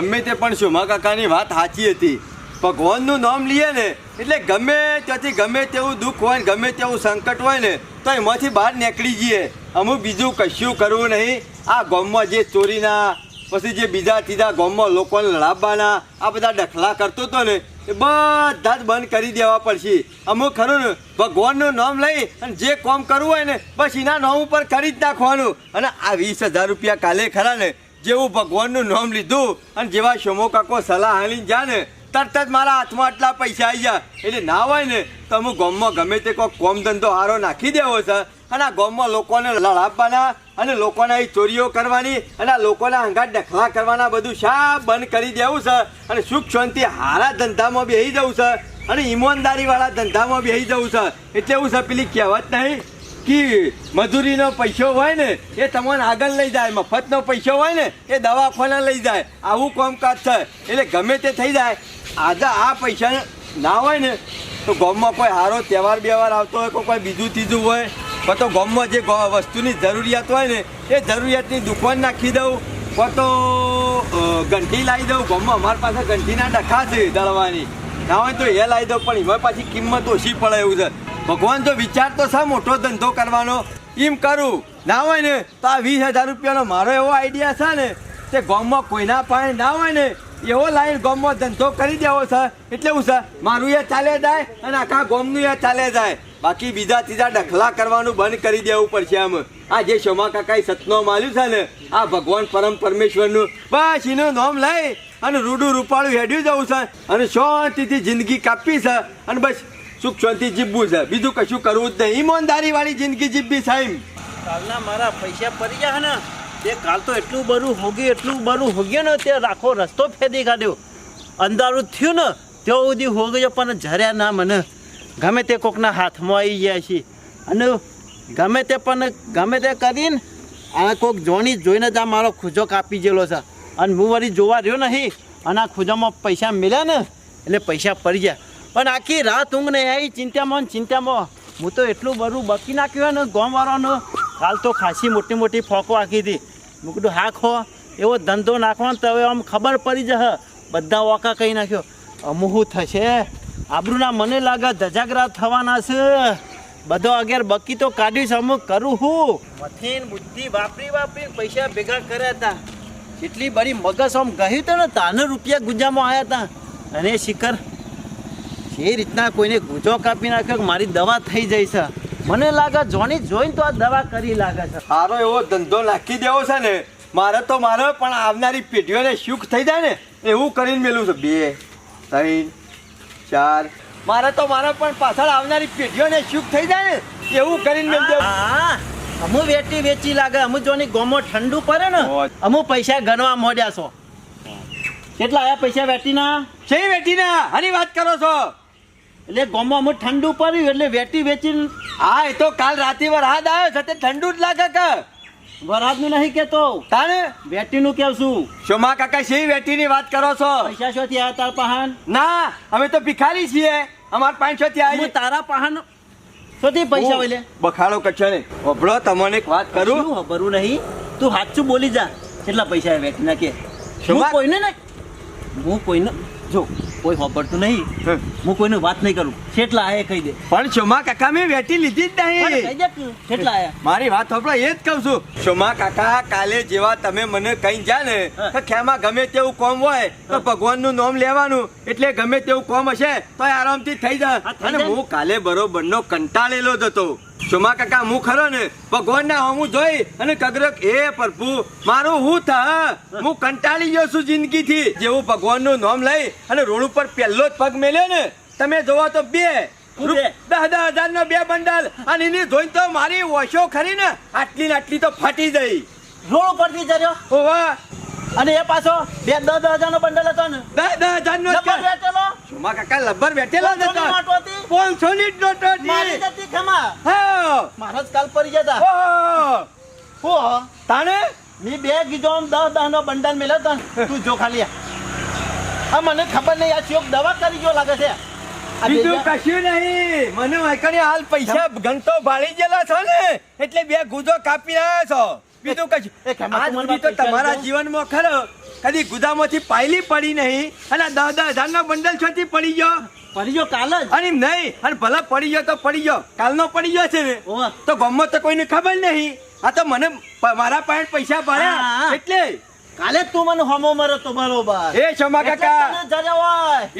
ગમે તે પણ શોમા કાકાની વાત સાચી હતી. ભગવાનનું નામ લઈએ ને, એટલે ગમે ત્યાંથી ગમે તેવું દુઃખ હોય ને, ગમે તેવું સંકટ હોય ને, તો એમાંથી બહાર નીકળી જઈએ. અમુક બીજું કશું કરવું નહીં. આ ગામમાં જે ચોરીના, પછી જે બીજા ત્રીજા ગામમાં લોકોને લડાવવાના, આ બધા ડખલા કરતો હતો ને, એ બધા જ બંધ કરી દેવા પડશે. અમુક ખરું ને, ભગવાનનું નામ લઈ અને જે કામ કરવું હોય ને, બસ એના નામ ઉપર કરી જ નાખવાનું. અને આ વીસ હજાર રૂપિયા કાલે ખરા ને જેવું ભગવાનનું નામ લીધું અને જેવા શમો કાકો સલાહ હાલીને જા ને, તરત જ મારા હાથમાં આટલા પૈસા આવી જાય એટલે ના હોય ને, તો હું ગામમાં ગમે તે કોઈ કોમ ધંધો હારો નાખી દેવો છે. અને આ ગામમાં લોકોને લડાવવાના અને લોકોના ચોરીઓ કરવાની અને આ લોકોના હંગાટ ડખલા કરવાના બધું શા બંધ કરી દેવું છે. અને સુખ શાંતિ હારા ધંધામાં બેસી જવું છે. અને ઈમાનદારીવાળા ધંધામાં બેસી જવું છે. એટલે એવું છે, પેલી કહેવત નહીં. કે મજૂરીનો પૈસો હોય ને, એ તમને આગળ લઈ જાય, મફતનો પૈસો હોય ને, એ દવાખાના લઈ જાય. આવું કામકાજ થાય. એટલે ગમે તે થઈ જાય. આજે આ પૈસા ના હોય ને, તો ગામમાં કોઈ સારો તહેવાર બેવાર આવતો હોય કોઈ કોઈ બીજું ત્રીજું હોય, પણ તો ગામમાં જે વસ્તુની જરૂરિયાત હોય ને, એ જરૂરિયાતની દુકાન નાખી દઉં કાં તો ઘંટી લાવી દઉં. ગામમાં અમારી પાસે ઘંટીના ડખા છે દળવાની. ના હોય તો એ લાવી દઉં, પણ એમાં પાછી કિંમત ઓછી પડે એવું છે. ભગવાન જો વિચાર તો શા મોટો ધંધો કરવાનો? એમ કરું. ના હોય ને, તો આ વીસ હજાર રૂપિયાનો મારો એવો આઈડિયા છે ને તે ગામમાં કોઈના પાસે ના હોય ને, એવો લાઈન ગામમાં ધંધો કરી દેવો છે. એટલે હું છે, મારું એ ચાલે જાય અને આખા ગામનું એ ચાલે જાય. બાકી બીજા ત્રીજા ડખલા કરવાનું બંધ કરી દેવું પડશે આમ. આ જે શોમા કાકાએ સતનો માલ્યું છે ને, આ ભગવાન પરમ પરમેશ્વરનું. બસ, એનું નામ લઈ અને રૂડું રૂપાળું હેડ્યું જવું છે. અને શાંતિથી જિંદગી કાપી છે. અને બસ સુખ શાંતિ જીવવું છે. બીજું કશું કરવું જ નહીં. ઈમાનદારી વાળી જિંદગી જીવવી સાહેબ. કાલના મારા પૈસા પડી ગયા ને, તે કાલ તો એટલું બધું હોગ્યું એટલું બધું હોગ્યું ને, તે આખો રસ્તો ફેદી કાઢ્યો. અંધારું થયું ને, ત્યાં સુધી હોગ્યો પણ જર્યા ના મને. ગમે તે કોકના હાથમાં આવી ગયા છે. અને ગમે તે પણ, ગમે તે કરીને આ કોક જોણી જોઈને જ મારો ખૂજો કાપી ગયેલો છે. અને હું વળી જોવા રહ્યો નહીં, અને આ ખૂજામાં પૈસા મળ્યા ને, એટલે પૈસા પડી ગયા. પણ આખી રાત ઊંઘ નહીં આવી ચિંતામાં ચિંતામાં. હું તો એટલું બધું બકી નાખ્યું ને, ગોમવાળાનો કાલ તો ખાસી મોટી મોટી ફોકો આખી હતી. મેં કીધું, હા, ખો, એવો ધંધો નાખવાનો તો હવે આમ ખબર પડી જશે. બધા ઓકા કહી નાખ્યો અમુહું થશે? આબરૂના મને લાગે ધજાગરા થવાના છે. બધો અગિયાર બકી તો કાઢીશ, અમુક કરું હું. મથીન બુદ્ધિ વાપરી વાપરી પૈસા ભેગા કર્યા હતા. એટલી બધી મગજ આમ ગયું હતું ને તાને રૂપિયા ગુંજામાં આવ્યા હતા. અને શિખર એ રીતના કોઈને ગુજો કાપી નાખ્યો કે મારી દવા થઈ જાય છે? મને લાગે જોની જોઈને તો આ દવા કરી લાગે છે. સારો એવો ધંધો નાખી દેવો છે ને મારે તો મારે પણ આવનારી પેઢીઓને સુખ થઈ જાય ને એવું કરીને મેલું છે. બે ત્રણ ચાર. મારે તો મારે પણ પાછળ આવનારી પેઢીઓને સુખ થઈ જાય ને એવું કરીને મેલ દેવું. હા અમુ વેચી વેચી લાગે અમુ જોની ગોમો ઠંડુ પડે ને ઓય. અમુ પૈસા ગણવા મોડ્યા છો. કેટલા આયા પૈસા વેટીના? છે વેટીના આની વાત કરો છો? એટલે ગોમો અમે ઠંડુ પડ્યું એટલે વેટી વેચીને હા એ તો કાલ રાતે વરસાદ આવ્યો છે તે ઠંડુ જ લાગે કે. વરાજનું નહીં કેતો તાને વેટીનું કેવું છું. શોમા કાકા શી વેટીની વાત કરો છો? પૈસા શોથી આવ્યા તાર પહાન. ના અમે તો ભિખારી છીએ. અમાર પાંચસો થી આવી તારા પહાન શોથી પૈસા હોય બખાડો કચ્છો ને ઓભળો તમને એક વાત કરું. શું ખબરું નહીં? તું સાચું બોલી જા. કેટલા પૈસા વેચી નાખે? શું હું કોઈને ને હું કોઈને જો કોઈ સાંભળતું નહીં. હું. કોઈને વાત નહીં કરું. કેટલા આયા કહી દે. પણ શોમા કાકા મેં વેટી લીધી જ નહીં. કેટલા આયા? મારી વાત સાંભળો એ જ કહું છું. શોમા કાકા કાલે જેવા તમે મને કઈ જા ને તો ખેમાં ગમે તેવું કોમ હોય તો ભગવાનનું નામ લેવાનું. એટલે ગમે તેવું કોમ હશે તો આરામથી થઈ જાય. અને હું કાલે બરોબરનો કંટાળેલો જ હતો. શોમા કાકા હું ખરો ને? ભગવાનના હું જોઈ અને કગરક એ પ્રભુ મારું હું થા હું કંટાળી ગયો છું જિંદગીથી. જેવું ભગવાનનું નામ લઈ અને રોડ ઉપર પહેલો જ પગ મેલ્યો ને તમે જોવો તો બે? દસ દસ હજાર નો બે બંડલ. અને એની જોઈને તો મારી વોશો ખરી ને આટલી ને આટલી તો ફાટી જઈ. રોડ ઉપરથી જર્યો ઓવા અને એ પાછો બે દસ દસ હજારનો બંડલ હતો ને. દસ દસ હજાર નો વેચેલો. શોમા કાકા લબ્બર બેઠેલો જ હતો. પાંચસો ની નોટો મારી હતી જતી ખમા. હા. મારા જ કાલ પડી જતા. હો તાણે? મી બે ગીજો દસ દસ નો બંડલ મેલ્યો તો તું જો ખાલી. આ. મને ખબર નહીં આ ચોક દવા કરી ગયો લાગે છે. બીજું કશું નહીં. મને વાંકણે હાલ પૈસા ઘંટો ભાળી ગયેલા છો ને. એટલે બે ગુજો કાપી રહ્યા છો. બીજું કશું એ ખેમા, આજ તું મને સુધી તો તમારા જીવનમાં ખરો કદી ગુદામાંથી પાયલી પડી નહીં અને દસ દસ હજારનો બંડલ છોથી પડી ગયો. પડી કાલ જ? અને નહીં અને ભલે પડી ગયો તો પડી ગયો. કાલનો પડી ગયો છે તો ગામમાં તો કોઈને ખબર નહીં. આ તો મને મારા પાસે પૈસા પડ્યા એટલે કાલે તું મને હોમો મરો તો બરોબર. એ ક્ષમા કાકા.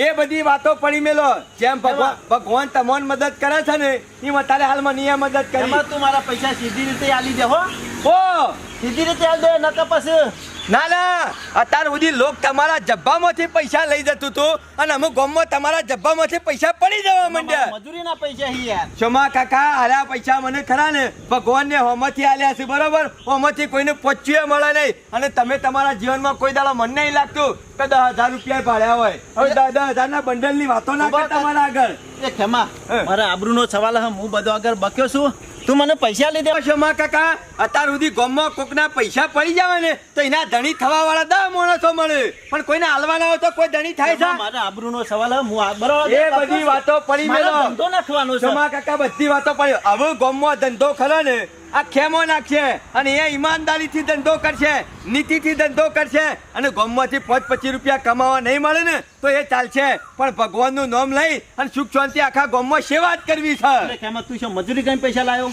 એ બધી વાતો પડી મેલો. જેમ ભગવાન ભગવાન તમને મદદ કરે છે ને એ તારે હાલમાં નિયમ મદદ કરી. તું મારા પૈસા સીધી રીતે આલી દે હો. ઓ સીધી રીતે હાલ દે નકા પછી ના ના અત્યાર સુધી લોક તમારા જબ્બામાંથી પૈસા લઈ જતું હતું અને અમુક ગામમાં તમારા જબ્બામાંથી પૈસા પડી જવા માંડ્યા. મજૂરીના પૈસા હી યાર. શોમા કાકા આલા પૈસા મને ખરા ને? ભગવાનને હોમાંથી આલ્યા છે બરોબર? હોમાંથી કોઈને પહોંચ્યું મળે નહીં. અને તમે તમારા જીવનમાં કોઈ દાડો મન નહીં લાગતું કે દસ હજાર રૂપિયા ભાડ્યા હોય. હવે દસ હજારના બંડલની વાતો ના ઊભા કરતા મારા આગળ. એ ખેમા મારા આબરૂ નો સવાલ હું બધો આગળ બક્યો છું. તું મને પૈસા લીધે શોમા કાકા? અત્યાર સુધી ગોમમાં કોકના પૈસા પડી જાય ને તો એના ધણી થવા વાળા દસ માણસો મળે. પણ કોઈને હાલવાના હોય તો કોઈ ધણી થાય છે? મારા આબરૂનો સવાલ હે બરોબર એ બધી વાતો પડી મેળો ધંધો નાખવાનો છે. શોમા કાકા બધી વાતો પડી. હવે ગોમમાં ધંધો ખરો ને આ ખેમો નાખશે અને એ ઈમાનદારીથી ધંધો કરશે નીતિથી ધંધો કરશે અને ગોમમાંથી પાંચ પચીસ રૂપિયા કમાવા નહીં મળે ને તો એ ચાલશે. પણ ભગવાનનું નામ લઈ અને સુખ શાંતિ આખા ગોમમાં સેવા જ કરવી છે ખેમત તું શું મજૂરી કઈ પૈસા લાવ્યો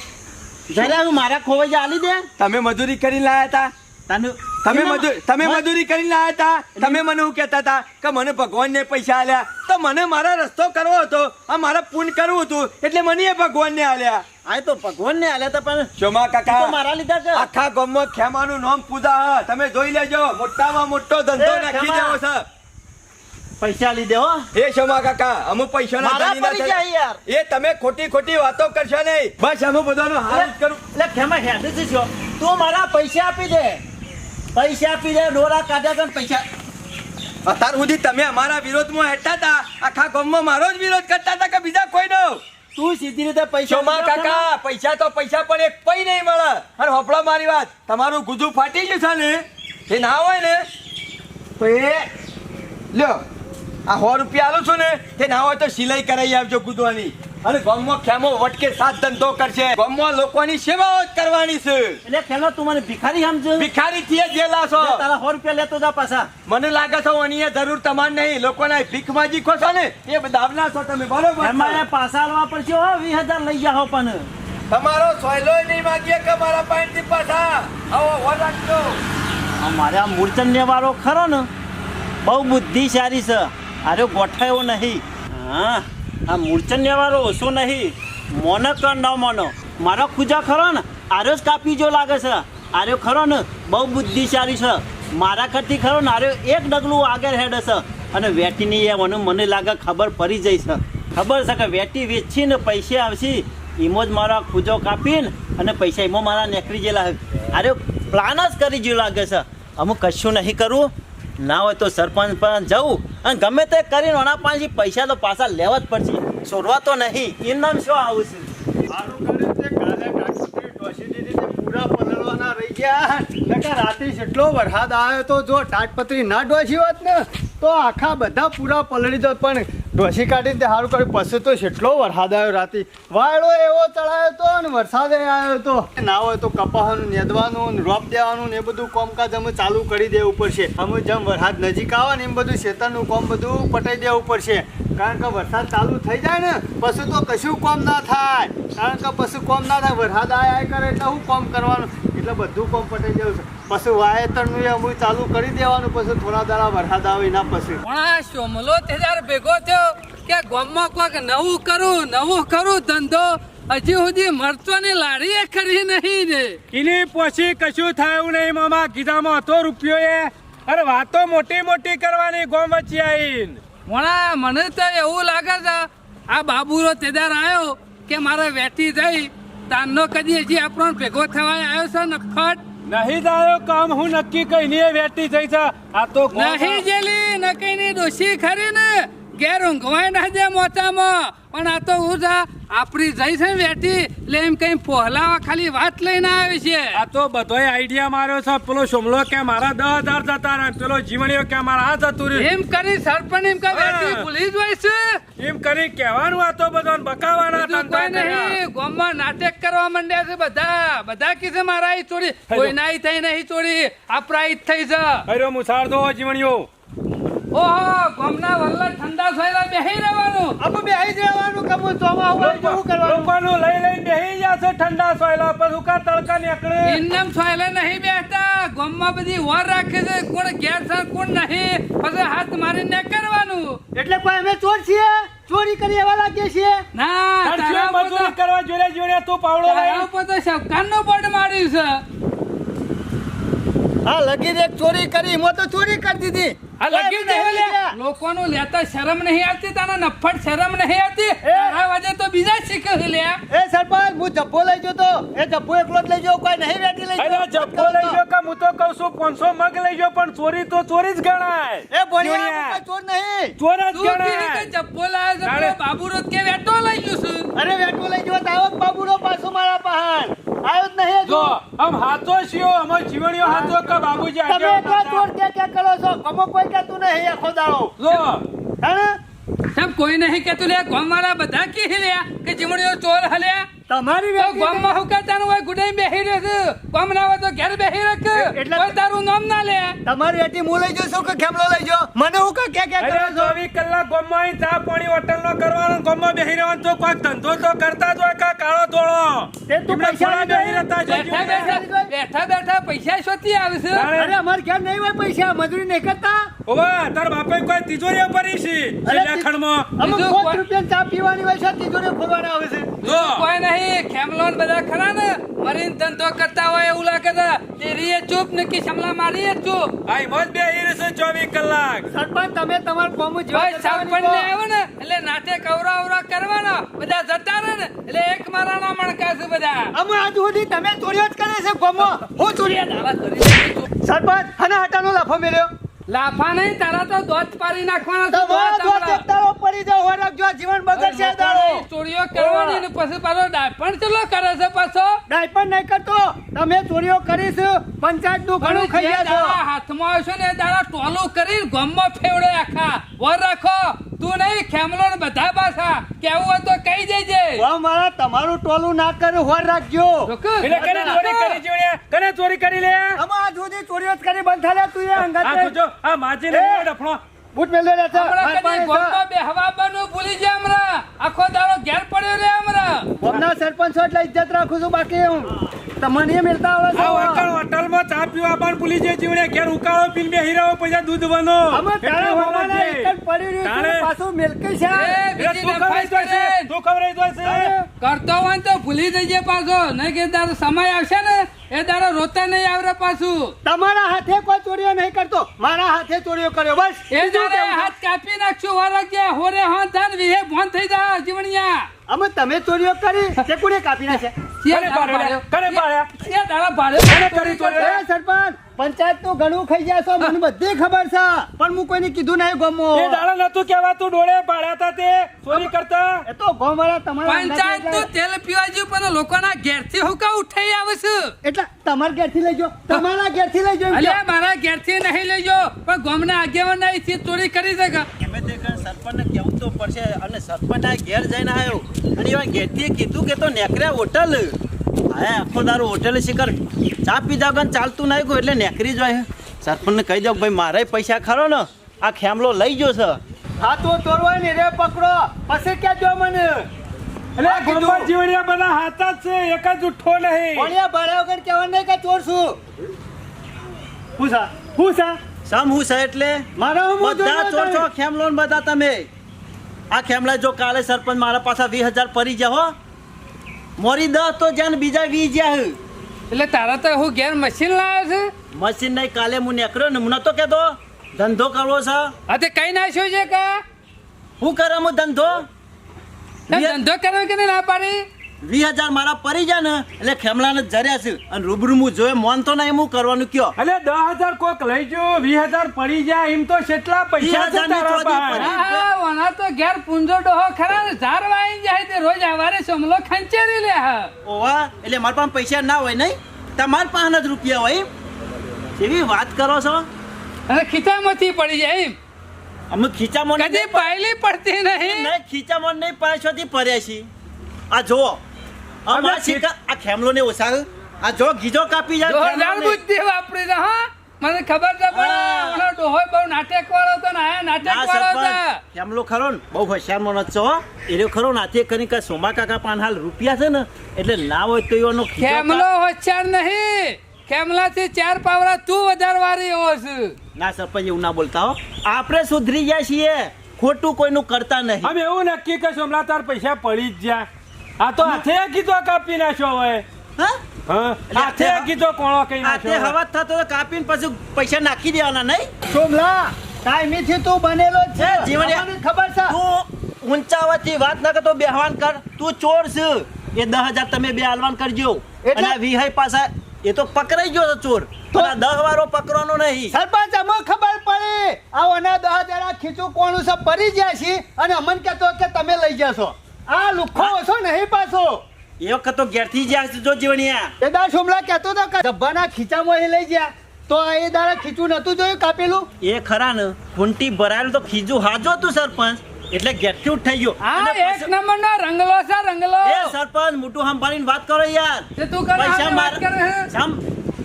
જરા મારા ખોવાઈ આલી દે. તમે મજૂરી કરી લાયા હતા તમે મજૂરી તમે મજૂરી કરીને આવ્યા હતા? તમે મને હું કહેતા હતા કે મને ભગવાનને પૈસા આલ્યા. તો મને મારા રસ્તો કરવો હતો. આ મારે પૂન કરવું હતું. એટલે મને એ ભગવાનને આલ્યા. આ તો ભગવાનને આલ્યા તા પણ શોમા કાકા મારા લીધા છે. આખા ગામમાં ખેમાનું નામ પૂજા તમે જોઈ લેજો. મોટામાં મોટો ધંધો નાખી દેવો છે. પૈસા લીધે હો એ શોમા કાકા અમુક પૈસા ના ધણી. યાર. એ તમે ખોટી ખોટી વાતો કરશો નહીં. બસ અમુ બધાનો હાલ કરું. એટલે ખેમા હેડ છો તું મારા પૈસા આપી દે. પૈસા આપી દે ડોરા કાઢ્યા તો પૈસા. અત્યાર સુધી તમે અમારા વિરોધમાં હેઠતા હતા. આખા ગામમાં મારો જ વિરોધ કરતા હતા કે બીજા કોઈ નો તું સીધી રીતે પૈસા માં કાકા પૈસા તો પૈસા પણ એક પૈ નહીં મળે. અને હોપડા મારી વાત. તમારું ગુજુ ફાટી ગયું છે ને? એ ના હોય ને? તો એ લ્યો આ સો રૂપિયા આલું છું ને? તે ના હોય તો સિલાઈ કરાવી આવજો ગુદવાની અને ગામમાં ખેમો વટકે સાત ધંધો કરશે. ગામમાં લોકોની સેવાઓ જ કરવાની છે. એટલે ખેલો તું મને ભિખારી સમજ? ભિખારી થી જેલા છો. તારા સો રૂપિયા લેતો જા પાછા. મને લાગે છે ઓની જરૂર તમાર નહીં. લોકોના ભીખ માજી ખો છો ને? એ બધા આવના છો તમે બરોબર એમાં પાછા આલવા પડશે હો વીસ હજાર લઈ જાઓ પણ. તમારો સોયલો નહીં માગીએ કે મારા પાણી પાછા? આવો હો રાખજો. અમારે આ મૂર્છન્ય વાળો ખરો ને બહુ બુદ્ધિશાળી છે. અરે ગોઠાયો નહીં. હા. આ મૂર્છન્ય વાળો ઓછો નહીં. મોનો કર ન મોનો. મારો ખુજા ખરો ને? આર્યો જ કાપી જો લાગે છે. આર્યો ખરો ને? બહુ બુદ્ધિશાળી છે. મારા કરતી ખરો ને, આર્યો એક ડગલું આગળ હેડ છે. અને વેટીની એ મને મને લાગે ખબર પડી જઈ છે. ખબર છે કે વેટી વેચીને પૈસા આવશે. એમાં જ મારો ખુજો કાપીને અને પૈસા એમાં મારા નીકળી ગયેલા અરે પ્લાન જ કરી જેવું લાગે છે. અમુક કશું નહીં કરવું ના હોય તો સરપંચ પણ જવું. અને ગમે તે કરીને ઓના પાસેથી પૈસા તો પાછા લેવા જ પડશે. છોડવા તો નહીં. એનું નામ શું આવું છે? તે તે પૂરા રાતે જેટલો વરસાદ આવ્યો તો જો તાટપત્રી ના ડોસી હોત ને, તો આખા બધા પૂરા પલળી દોત પણ ડોશી કાઢીને તે સારું કર્યું. પછી તો જેટલો વરસાદ આવ્યો રાતે, વાયડો એવો ચડાયો તો ને વરસાદ આવ્યો તો. ના હોય તો કપાસનું નેદવાનું રોપ દેવાનું ને એ બધું કામકાજ અમે ચાલુ કરી દેવું પડશે. અમે જેમ વરસાદ નજીક આવે ને એમ બધું ખેતરનું કામ બધું પટાઈ દેવું પડશે. કારણ કે વરસાદ ચાલુ થઈ જાય ને, પછી તો કશું કામ ના થાય. કારણ કે પછી કામ ના થાય. વરસાદ આય કરે એટલે શું કામ કરવાનું? એટલે બધું કામ પટાઈ જવું છે. પછી વાવેતરનું એ અમુક ચાલુ કરી દેવાનું પછી થોડા દાડા વરસાદ આવે એના પછી. પણ આ શોમલો તે જ્યારે ભેગો થયો કે ગોમમાં કોઈક નવું કરું નવું કરું ધંધો હજી સુધી મરચોની લારી એ ખરી નહીં ને. એની પછી કશું થયું નહીં મામા. કીધામાં હતો રૂપિયો એ અરે વાતો મોટી મોટી કરવાની ગોમ વચ્ચે આવીને. વણા મને તો એવું લાગે છે આ બાબુરો તેદાર આવ્યો કે મારે વેઠી થઈ તાનનો કદી હજી આપણો ભેગો થવા આવ્યો છે ને ફટ. નહીં દાયો કામ હું નક્કી કઈ નહીં વેટી થઈ છે. આ તો નહીં જેલી નકઈની દોષી ખરી ને. ઘેર ઊંઘવાય ના દે મોતામાં પણ આ તો હું આપણી જઈ છે બેઠી એટલે એમ કઈ પહોલાવા ખાલી વાત લઈને આવે છે. આ તો બધોય આઈડિયા માર્યો છે. પેલો સોમલો કે મારા દસ હજાર જતા રહે પેલો જીવણીઓ કે મારા આ જતું રહ્યું. એમ કરી સરપંચ એમ કે હા. ભૂલી જ હોય છે. એમ કરી કહેવાનું આ તો બધો બકાવાના કોઈ નહીં. ગામમાં નાટક કરવા માંડ્યા છે બધા. બધા કીધે મારા આઈ ચોરી. કોઈ નાઈ થઈ નહીં ચોરી. આપણા આઈ થઈ છે. અરે મુસાર દો જીવણીઓ. ઓહો ગોમના વલ્લા ઠંડા સોયલા બેહી રહેવાનું. અબ બેહી રહેવાનું કબુ હું ચોમા હોય તો શું કરવાનું? લોકોનું લઈ લઈને બેહી જાશે ઠંડા સોયલા પર ઉકા તડકા નીકળે? ઇન્નમ સોયલે નહીં બેઠતા ગામમાં બધી વાર રાખે છે કોણ ઘેર છે કોણ નહીં. પછી હાથ મારીને કરવાનું. એટલે કોઈ અમે ચોર છીએ? ચોરી કરી એવા લાગીએ છીએ? ના તારા મજૂરી કરવા જોડે જોડે તું પાવડો લઈ ઉપર તો શબકાનનો બોર્ડ માર્યું છે. હા લગીર એક ચોરી કરી મો તો ચોરી કરી દીધી. આ લગી. લોકોનું લેતા શરમ નહીં આવતી તારા નફટ શરમ નહીં આવતી. તારા વાજે તો બીજા શીખે છે લે એ સરપંચ હું જબ્બો લઈ ગયો તો. એ જબ્બો એકલો જ લઈ ગયો કોઈ નહીં વેટી લઈ અરે ગયો જબ્બો લઈ ગયો કે હું તો કહું છું મગ લઈ ગયો પણ ચોરી તો ચોરી જ ગણાય. એ જોણિયા. ચોર નહીં. ચોર જ તું કહે કે જબ્બો લાવ્યો છે તારે- કે વેટો લઈ ગયું છું? અરે વેટો લઈ ગયો તાવક બાબુનો પાછો મારા પહાણ આવ્યો જ નહીં જો આમ હાથો શિયો અમાર જીવણીઓ હાથો કે બાબુજી તમે એકલા ચોર કે કે કરો છો? કમો કોઈ કહેતું નહીં આખો દાડો જો. હા સાહેબ કોઈ નહીં કેતું લે ગામવાળા બધા કી લે કે જીવણીઓ ચોર હલ્યા તમારી ગામમાં હું કહેતા હોય ગુડાઈ બેહી રહ્યો ગામ ના હોય તો ઘેર બેહી રાખ એટલે- કોઈ તારું નામ ના લે. તમારી વેટી હું લઈ છું કે ખેમલો લઈ જો મને હું કે કે કે અરે કરો છો ચોવીસ કલાક ગામમાં અહીં ચા પાણી હોટલ નો કરવાનો ગામમાં બેહી રહેવાનું તો કોઈ ધંધો તો કરતા જ હોય કે કાળો ધોળો? તે તું પૈસા બેહી રહેતા જો બેઠા બેઠા બેઠા બેઠા પૈસા શોધી આવે છે? અરે અમાર ઘેર નહીં હોય પૈસા. મજૂરી નહીં કરતા. ઓવા તાર બાપે કોઈ તિજોરી ભરી છે? અરે માં અમુક કોઈ- રૂપિયા ચા પીવાની હોય છે તિજોરી ખોલવાના આવે છે. જો. કોઈ નહીં ખેમલોન બધા ખરા ને? મરીન ધંધો કરતા હોય એવું લાગે છે. તેરીએ ચૂપ કે શમલા મારીએ ચૂપ. આઈ મોજ બેહી છે ચોવીસ કલાક. સરપંચ તમે તમારા કોમું ભાઈ સરપંચ ને આવ્યો ને. એટલે નાતે કવરા અવરા કરવાનો. બધા જતા રહે ને. એટલે એક મારાના મણકા છે બધા. અમે આજ સુધી તમે ચોરીઓ જ કરે છે ગોમો. હું ચોરી દાવા કરી દે તું. સરપંચ હના હટાનો લાફો મેલ્યો. લાફા નહીં તારા તો દોત પાડી નાખવાના તો દોત દાડો પડી જાવ હોય રાખજો જીવન બગડશે દાડો. ચોરીઓ કરવાની ને પછી પાછો ડાયપણ ચલો કરે છે પાછો? ડાયપણ નહીં કરતો. તમે ચોરીઓ કરીશ પંચાયતનું ઘણું ખાઈ હાથમાં આવશે ને તારા દાડા ટોલું કરી ગમમાં ફેવડે આખા. વર રાખો. તું નહીં ખેમલો ને બધા પાછા. કેવું હોય તો કહી દેજે. વાહ, મારા તમારું ટોલું ના કર્યું હોર રાખજો. એટલે કને ચોરી કરી જોડ્યા કને ચોરી કરી લે? અમે આજ ચોરી ચોરીઓ જ કરી બંધ થાલે તું એ આ અંગાત જો આ માજી ને ડફણો. બૂટ મેલ દેલા છે. હમરા કદી પાસે છે. ગામમાં બેહવા ભૂલી જાય હમરા આખો દારો ઘેર પડ્યો રે હમણાં. ગોમના સરપંચ છો એટલે ઇજ્જત રાખું છું બાકી હું. તમને એ મિલતા આવડે આ હોટલ હોટલમાં ચા પીવા પણ ભૂલી જાય જીવડે ઘેર ઉકાળો પીને બેહી પૈસા પછી દૂધ બનો. અમે તારે હોવાના એક પડી રહ્યું છે. પાછું મિલકી છે. કરતો હોય તો ભૂલી જઈએ પાછો. નહીં કે તારો સમય આવશે ને એ તારો રોતા નહીં આવરે પાછું. તમારા હાથે કોઈ ચોરીઓ નહીં કરતો. મારા હાથે ચોરીઓ કર્યો. બસ. એ જો હાથ કાપી નાખશું વરગે હોરે હોન થાન વિહે ભોન થઈ જા જીવણિયા. અમે તમે ચોરીઓ કરી તે કોને કાપી નાખ્યા? કરે પાડ્યા? પાડ્યા? એ દાડા ભાડ્યો કને કરી ચોરી? એ સરપંચ પંચાયતનું ઘણું ખાઈ ગયા છો મને બધી ખબર છે. પણ હું કોઈને કીધું નહીં ગમો. એ દાડા નતું કહેવાતું ડોળે પાડ્યા હતા તે? ચોરી કરતા? એ તો ગોમાળા તમારા પંચાયત તો નું તેલ પીવા જ્યું પણ લોકોના ઘેરથી હુકા ઉઠાઈ આવે છે. એટલે તમારા ઘેરથી લઈ જો તમારા ઘેરથી લઈ જો એમ અલ્યા. મારા ઘેરથી નહીં લેજો પણ ગોમના આગેવાન નહીં થી ચોરી કરી શકે ગમે તે સરપંચને કહેવું તો પડશે? અને સરપંચ આ ઘેર જઈને આવ્યો. અને એવા ઘેરથી કીધું કે તો નેકર્યા હોટલ. હા આખો દારો હોટલ શિખર. ચા પીધા વગર ચાલતું ના ગયું એટલે નેકરી જ હોય. સરપંચને કહી દો ભાઈ મારે પૈસા ખરો ને આ ખેમલો લઈ ગયો છે. હા તો તોરવાય ને રે પકડો. પછી ક્યાં જો મને? એટલે આ જીવડિયા બધા હાથા જ છે એક જ ઉઠો નહીં. ભણ્યા ભાડા વગર કહેવાનું નહીં કે ચોર છું હું સા? હું સા? સમ હું છે એટલે મારા હું મોઢું બધા ચોર છો. ખેમલો બધા તમે. આ ખેમલા જો કાલે સરપંચ મારા પાછા વીસ હજાર પરી જાઓ મોરી દસ તો જ્યાં બીજા વીસ જ્યાં એટલે તારા તો હું ઘેર મશીન લાવ્યો છે? મશીન નહીં કાલે હું નીકળ્યો ને હું નતો કહેતો. ધંધો કરવો છે. હા તે કઈ નાખ્યો છે કા? હું કરે હું ધંધો તે ધંધો કરવો કે ના પાડી? વીસ હજાર મારા પડી જાય ને એટલે ખેમલાને જર્યા છે. અને રૂબરૂ હું જોયે મોન તો નહીં હું કરવાનું કયો? એટલે દસ હજાર કોક લઈ જો વીસ હજાર પડી જાય એમ તો કેટલા પૈસા છે 20,000 ની તારા પાસે? હા ઓના તો ઘેર પૂંજો ડોહો ખરા ને ઝાર વાઈ જાય તે રોજ આવારે સમલો ખંચેરી લે હા. ઓવા એટલે મારા પાસે પૈસા ના હોય નહીં. તમારા પાસે જ રૂપિયા હોય એવી વાત કરો છો? અરે ખીચામાંથી પડી જાય એમ. અમે ખીચામાં કદી પાયલી પડતી નહીં. નહીં ખીચામાં નહીં પાછોથી પડ્યા છીએ. આ જુઓ. આ અમે આ ખેમલો ને આ જો ગીજો કાપી જાય જોરદાર બુદ્ધિ વાપરી ને મને ખબર છે પણ. ઓલો ડોહો બહુ નાટક વાળો હતો ને આયા નાટક વાળો હતો ખેમલો ખરો ને બહુ હોશિયાર છો ખરો કરી કે સોમા કાકા પાન હાલ રૂપિયા છે ને એટલે ના હોય તો એનો ખેમલો હોશિયાર નહીં. ખેમલાથી ચાર પાવરા તું વધારે વારી એવો છે. ના સરપંચ એવું ના બોલતા હો. આપણે સુધરી ગયા છીએ. ખોટું કોઈનું કરતા નહીં. અમે એવું નક્કી કે સોમલા તાર પૈસા પડી જ જ્યાં આ તો હાથે કીધો કાપી નાખ્યો હવે. હા? હા? હાથે કીધો કોણો કઈ નાખ્યો હવા થતો તો કાપીને પછી પૈસા નાખી દેવાના નહીં? સોમલા તું બનેલો છે. એ ખબર છે. તું ઊંચા અવાજથી વાત ના કરતો બેહવાન કર તું ચોર છે. એ દસ હજાર તમે બે હાલવાન કરજો. એટલે- અને આ પાસે એ તો પકડાઈ ગયો ચોર. તો- દસ વારો પકડવાનો નહીં. સરપંચ અમને ખબર પડી. આ ઓના દહ જરા ખીચું કોણું છે પડી જાય છે અને અમન કહેતો કે તમે લઈ જશો. આ લુખો ઓછો નહીં પાછો. એ વખત તો ઘેરથી જ્યાં જો જીવણિયા એ દાળ સોમલા કહેતો હતો કે ડબ્બાના ખીચામાં લઈ ગયા. તો એ દાડા ખીચું નતું જોયું કાપેલું? એ ખરા ને ફૂંટી ભરાયેલું તો ખીજું હાજો હતું સરપંચ. એટલે ઘેરથી થઈ ગયો. આ એક નંબર નો રંગલો છે રંગલો. એ સરપંચ મોટું સંભાળીને વાત કરો યાર. તું કરે પૈસા માર કરે? સમ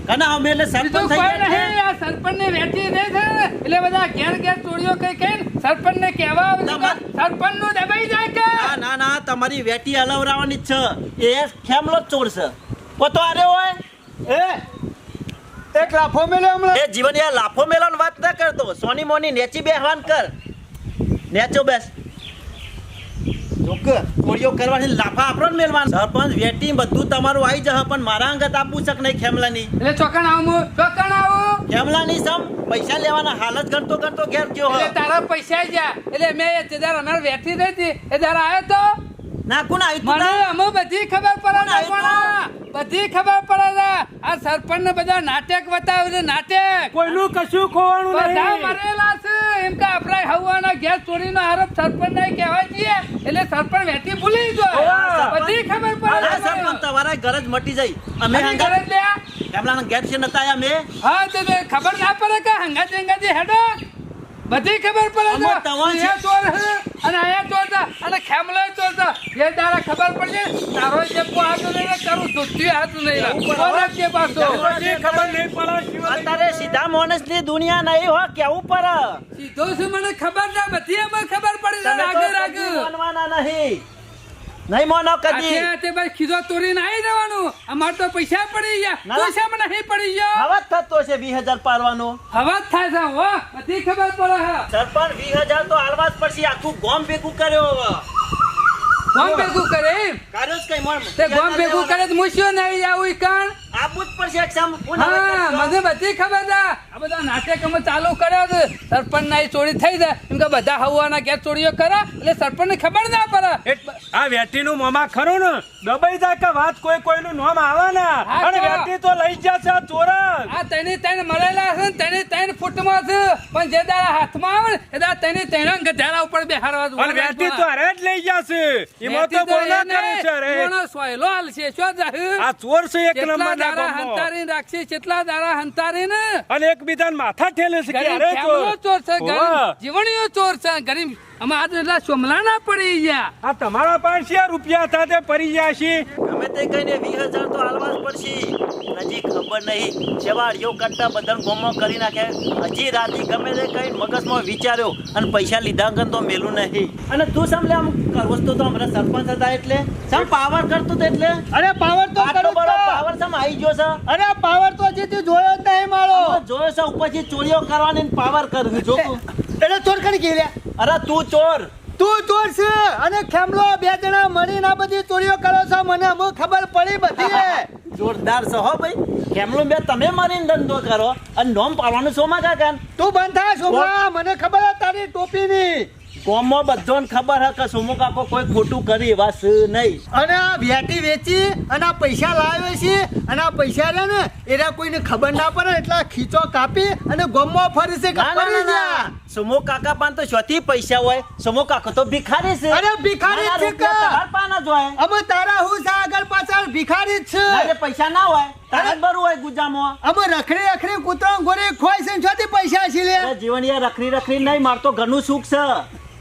કના અમે એટલે સરપંચ થઈ ગયા નહીં આ સરપંચ ને વેચી દે છે. એટલે બધા ઘેર ઘેર ચોરીઓ કઈ કઈ સરપંચ ને કહેવા આવે છે સરપંચનું દબાઈ જાય કે? ના ના ના તમારી વેટી હલવરાવાની છે. એ ખેમલો જ ચોર છે. પોતો આરે હોય? એ એક લાફો મેલે હમણાં. એ જીવન યાર લાફો મેલાની વાત ના કરતો. સોની મોની નેચી બેહવાન કર. નેચો બેસ. કોળીઓ કરવાની લાફા આપણો જ મેલવાનું. સરપંચ વેટી બધું તમારું આવી જશે પણ મારા અંગત આપું શક નહીં ખેમલાની? એટલે ચોકણ આવું ચોકણ આવું. ખેમલાની સમ પૈસા લેવાના હાલત કરતો કરતો ઘેર ગયો તારા પૈસા ગયા. એટલે મેં જે દાડે અમારે વેઠી રહી હતી. એ આવ્યો તો? ના કોણ આવ્યું મને તાર? બધી ખબર પડે છે કોણ આવ્યું પણ બધી ખબર પડે આ સરપંચ ને બધા નાટક બતાવે છે નાટક. કોઈનું કશું ખોવાનું નહીં. મરેલા છે. એમ કે આપણે હવાના ગેસ ચોરીનો આરોપ સરપંચ ને કહેવાય છીએ. એટલે સરપંચ વેઠી ભૂલી ગયો. બધી ખબર પડે સરપંચ તમારા ઘર જ મટી જાય. અમે ઘરે જ લ્યા. ઘેર છે નતા અમે? હા તો ખબર ના પડે કે હંગાજી હંગાતી હેડો? બધી ખબર પડે છે. તમાર ચોર છે અને અહીંયા ચોર છે અને ખેમલો ચોર છે. એ તારા ખબર પડશે તારો જે હાથ નહીં તારું ધોતી હાથ નહીં કે પાછો? ખબર નહીં પડે. અત્યારે સીધા માણસની દુનિયા નહીં હો કેવું પડે સીધો શું મને ખબર ના બધી અમે ખબર પડી આગળ આગળ માનવાના નહીં. નહીં મોનો કદી. તે બસ ખીજો તોડીને આવી જવાનું. અમાર તો પૈસા પડી ગયા. મને નહીં પડી ગયો. હવે થતો છે વીસ હજાર પારવાનો હવે થાય છે હો. બધી ખબર પડે હા સરપંચ વીસ હજાર તો હાલવા જ પડશે. આખું ગોમ ભેગું કર્યો હવે. ગોમ ભેગું કરે કર્યો જ કઈ મણ તે ગોમ ભેગું કરે તો મુશ્યો નહીં આવું કાણ? આપવું જ પડશે exam. હું મને બધી ખબર છે. બધા નાટકમાં ચાલુ કર્યા છે. સરપંચ ના ચોરી થઈ જાય. એમ કે બધા હવાના ઘેર ચોરીઓ કરે એટલે સરપંચ ને ખબર ના પડે. આ વેટી નું મોમાં ખરું ને? દબાઈ જાય કે વાત કોઈ કોઈનું નામ આવે ને? અને વેટી તો લઈ જશે આ ચોરસ. આ તેની તને મળેલા છે ને તેની તને ફૂટમાં છે. પણ જે દાડા હાથમાં આવે ને એ દાડા તને તને ગધેડા ઉપર બેહારવા જ અને વેટી તો અરે જ લઈ જશે. એમાં તો બોલા કરે છે રે. કોનો સોયલો હાલશે શું આ ચોર છે એક નંબર દાડા હંતારી રાખશે કેટલા દાડા હંતારી ને અને એકબીજાને માથા ઠેલે છે ચોર. છે જીવણીઓ ચોર છે ગરીબ અમે આજ એટલા સોમલા ના પડી ગયા. આ તમારા પાંચસો રૂપિયા હતા તે પડી ગયા છે ગમે તે કહીને વીસ હજાર તો હાલવા જ પડશે. હજી ખબર નહીં. શેવાળીઓ કરતા બધા ગોમો કરી નાખે. હજી રાતે ગમે તે કઈ મગજમાં વિચાર્યો અને પૈસા લીધા વગર તો મેલું નહીં. અને તું સમલે આમ કરવો તો તો હમણાં સરપંચ હતા એટલે. સમ પાવર કરતો તો એટલે. અરે પાવર તો આટલો કરું. પાવર સમ આવી ગયો છે. અરે પાવર તો હજી તું જોયો જ નહીં મારો. જોયો છે ઉપરથી ચોરીઓ કરવાની પાવર કરવું જો એટલે ચોર કણ ગયા અરે તું ચોર. તું ચોર છે. અને ખેમલો બે જણા મળીને આ બધી ચોરીઓ કરો છો. મને અમુક ખબર પડી બધી જોરદાર છો હો ભાઈ. કેમલું બે તમે મારીને ધંધો કરો. અને નોમ પાડવાનું સોમાં કાકા? તું બંધ થા છોકરા મને ખબર છે તારી ટોપીની કોમો બધાને ખબર હે કે સુમો કાકો કોઈ ખોટું કરી એવા છે નહીં. અને આ વેટી વેચી અને આ પૈસા લાવે છે. અને આ પૈસા રે ને એના કોઈને ખબર ના પડે. એટલા ખીચો કાપી અને ગોમો ફરી છે ના, ના, ના. ના. સમો કાકા પાન તો શોથી પૈસા હોય સુમો કાકો તો ભિખારી છે. અરે ભિખારી છે કે? તાર પાન જ હોય. અમે તારા હું સા આગળ પાછળ ભિખારી જ છે. અરે પૈસા ના હોય. તારે જ ભરવું હોય ગુજામો. અમે રખડી રખડી કૂતરો ગોરી ખોય છે શોથી પૈસા છે લે. જીવન યાર રખડી રખડી નહીં મારતો ઘરનું સુખ છે.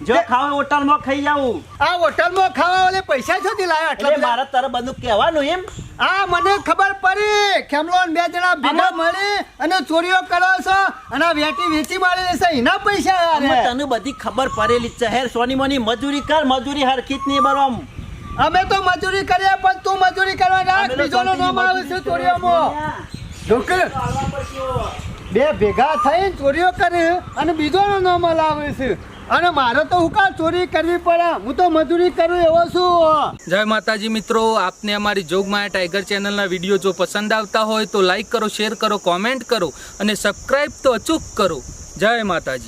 જો ખાવે હોટલમાં ખાઈ જાવું આ હોટલમાં ખાવા વાલે પૈસા છોથી લાવ્યા એટલે મારા તારે બધું કહેવાનું એમ. આ મને ખબર પડી કેમલો બે જણા ભેગા મળી અને ચોરીઓ કરો છો અને વેટી વેચી મારી લેશે એના પૈસા અમે યાર તને બધી ખબર પડેલી ચહેર છે. હેર સોની મોની મજૂરી કર મજૂરી હરખી નહીં બરોમ. અમે તો મજૂરી કરીએ પણ તું મજૂરી કરવા રાખ. બીજોનો નામ આવે છે ચોરીઓમાં. ઢોકર બે ભેગા થઈને ચોરીઓ કરે અને બીજોનો નામ લાવે છે. અને મારે તો હું કાં ચોરી કરવી પડે? હું તો મજૂરી કરું એવો છું. જય માતાજી મિત્રો, આપને અમારી જોગમાયા ટાઈગર ચેનલના વીડિયો જો પસંદ આવતા હોય તો લાઈક કરો, શેર કરો, કોમેન્ટ કરો અને સબસ્ક્રાઈબ તો અચૂક કરો. જય માતાજી.